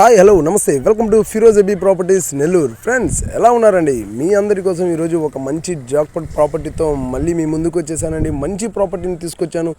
Hi hello నమస్తే. Welcome to Firoz properties Nellore. Friends ఎలా ఉన్నారండి? మీ అందరి కోసం ఈరోజు ఒక మంచి జాక్పట్ ప్రాపర్టీతో మళ్ళీ మీ ముందుకు వచ్చేసానండి. మంచి ప్రాపర్టీని తీసుకొచ్చాను.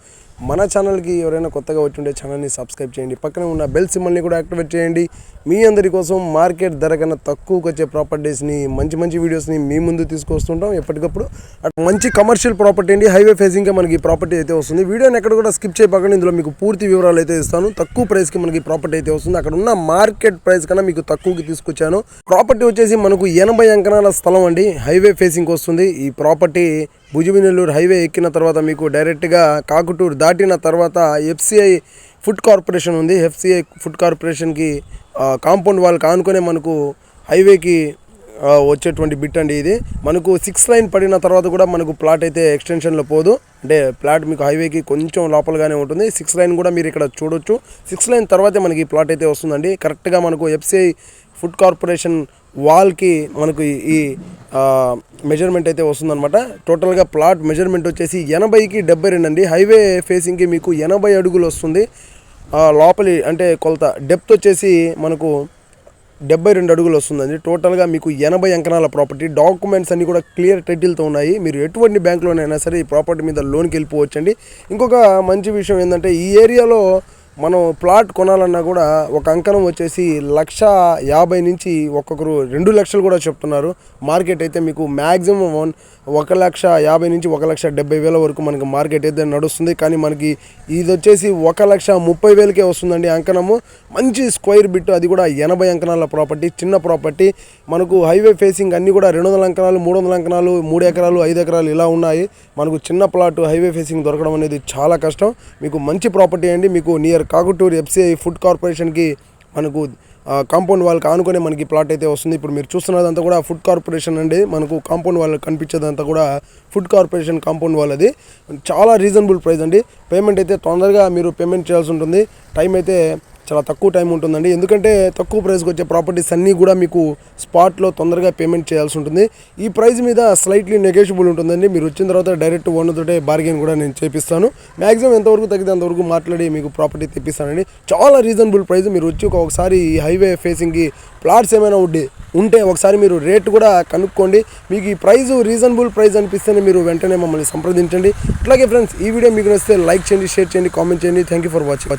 మన ఛానల్కి ఎవరైనా కొత్తగా వచ్చి ఉంటే ఛానల్ని సబ్స్క్రైబ్ చేయండి. పక్కన ఉన్న బెల్ సిమ్మల్ని కూడా యాక్టివేట్ చేయండి. మీ అందరి కోసం మార్కెట్ ధర కన్నా తక్కువకి వచ్చే ప్రాపర్టీస్ని మంచి మంచి వీడియోస్ని మీ ముందు తీసుకొస్తుంటాం. ఎప్పటికప్పుడు అటు మంచి కమర్షియల్ ప్రాపర్టీ అండి. హైవే ఫేసింగ్గా మనకి ప్రాపర్టీ అయితే వస్తుంది. వీడియోని ఎక్కడ కూడా స్కిప్ చేయకుండా ఇందులో మీకు పూర్తి వివరాలు అయితే ఇస్తాను. తక్కువ ప్రైస్కి మనకి ప్రాపర్టీ అయితే వస్తుంది. అక్కడ ఉన్న మార్కెట్ ప్రైస్ కన్నా మీకు తక్కువకి తీసుకొచ్చాను. ప్రాపర్టీ వచ్చేసి మనకు ఎనభై అంకణాల స్థలం అండి. హైవే ఫేసింగ్ వస్తుంది. ఈ ప్రాపర్టీ భుజబినెల్లూరు హైవే ఎక్కిన తర్వాత మీకు డైరెక్ట్గా కాకుటూరు దాటిన తర్వాత ఎఫ్సిఐ ఫుడ్ కార్పొరేషన్ ఉంది. ఎఫ్సిఐ ఫుడ్ కార్పొరేషన్కి కాంపౌండ్ వాళ్ళకి ఆనుకునే మనకు హైవేకి వచ్చేటువంటి బిట్ అండి ఇది. మనకు సిక్స్ లైన్ పడిన తర్వాత కూడా మనకు ప్లాట్ అయితే ఎక్స్టెన్షన్లో పోదు. అంటే ప్లాట్ మీకు హైవేకి కొంచెం లోపలగానే ఉంటుంది. సిక్స్ లైన్ కూడా మీరు ఇక్కడ చూడొచ్చు. సిక్స్ లైన్ తర్వాతే మనకి ఈ ప్లాట్ అయితే వస్తుందండి. కరెక్ట్గా మనకు ఎఫ్సిఐ ఫుడ్ కార్పొరేషన్ వాల్కి మనకు ఈ- మెజర్మెంట్ అయితే వస్తుందన్నమాట. టోటల్గా ప్లాట్ మెజర్మెంట్ వచ్చేసి ఎనభైకి డెబ్బై రెండు అండి. హైవే ఫేసింగ్కి మీకు ఎనభై అడుగులు వస్తుంది. లోపలి అంటే కొలత. డెప్త్ వచ్చేసి మనకు డెబ్బై రెండు అడుగులు వస్తుందండి. టోటల్గా మీకు ఎనభై అంకణాల ప్రాపర్టీ డాక్యుమెంట్స్ అన్నీ కూడా క్లియర్ టైటిల్తో ఉన్నాయి. మీరు ఎటువంటి బ్యాంకులోనైనా సరే ఈ ప్రాపర్టీ మీద లోన్కి వెళ్ళిపోవచ్చండి. ఇంకొక మంచి విషయం ఏంటంటే ఈ ఏరియాలో మనం ప్లాట్ కొనాలన్నా కూడా ఒక అంకణం వచ్చేసి లక్ష యాభై నుంచి ఒక్కొక్కరు రెండు లక్షలు కూడా చెప్తున్నారు. మార్కెట్ అయితే మీకు మ్యాక్సిమం వన్ ఒక లక్ష యాభై నుంచి ఒక లక్ష డెబ్బై వేల వరకు మనకి మార్కెట్ అయితే నడుస్తుంది. కానీ మనకి ఇది వచ్చేసి ఒక లక్ష ముప్పై వేలకే వస్తుందండి అంకణము మంచి స్క్వైర్ బిట్ అది కూడా ఎనభై అంకణాల ప్రాపర్టీ చిన్న ప్రాపర్టీ. మనకు హైవే ఫేసింగ్ అన్నీ కూడా రెండు వందల అంకణాలు మూడు వందల అంకణాలు మూడు ఎకరాలు ఐదు ఎకరాలు ఇలా ఉన్నాయి. మనకు చిన్న ప్లాట్ హైవే ఫేసింగ్ దొరకడం అనేది చాలా కష్టం. మీకు మంచి ప్రాపర్టీ అండి. మీకు నియర్ కాకుటూరు ఎఫ్సిఐ ఫుడ్ కార్పొరేషన్కి మనకు కాంపౌండ్ వాళ్ళకి ఆనుకునే మనకి ప్లాట్ అయితే వస్తుంది. ఇప్పుడు మీరు చూస్తున్నదంతా కూడా ఫుడ్ కార్పొరేషన్ అండి. మనకు కాంపౌండ్ వాళ్ళకి కనిపించేదంతా కూడా ఫుడ్ కార్పొరేషన్ కాంపౌండ్ వాళ్ళది. చాలా రీజనబుల్ ప్రైస్ అండి. పేమెంట్ అయితే తొందరగా మీరు పేమెంట్ చేయాల్సి ఉంటుంది. టైం అయితే చాలా తక్కువ టైం ఉంటుందండి. ఎందుకంటే తక్కువ ప్రైస్కి వచ్చే ప్రాపర్టీస్ అన్నీ కూడా మీకు స్పాట్లో తొందరగా పేమెంట్ చేయాల్సి ఉంటుంది. ఈ ప్రైస్ మీద స్లైట్లీ నెగోషియబుల్ ఉంటుందండి. మీరు వచ్చిన తర్వాత డైరెక్ట్ ఓనర్తోటే బార్గెన్ కూడా నేను చేపిస్తాను. మ్యాక్సిమం ఎంతవరకు తగ్గితే అంతవరకు మాట్లాడి మీకు ప్రాపర్టీ తెప్పిస్తానండి. చాలా రీజనబుల్ ప్రైస్. మీరు వచ్చి ఒకసారి ఈ హైవే ఫేసింగ్కి ప్లాట్స్ ఏమైనా ఉండి ఉంటే ఒకసారి మీరు రేట్ కూడా కనుక్కోండి. మీకు ఈ ప్రైస్ రీజనబుల్ ప్రైస్ అనిపిస్తేనే మీరు వెంటనే మమ్మల్ని సంప్రదించండి. అట్లాగే ఫ్రెండ్స్ ఈ వీడియో మీకు నచ్చితే లైక్ చేయండి షేర్ చేయండి కామెంట్ చేయండి. Thank you for watching.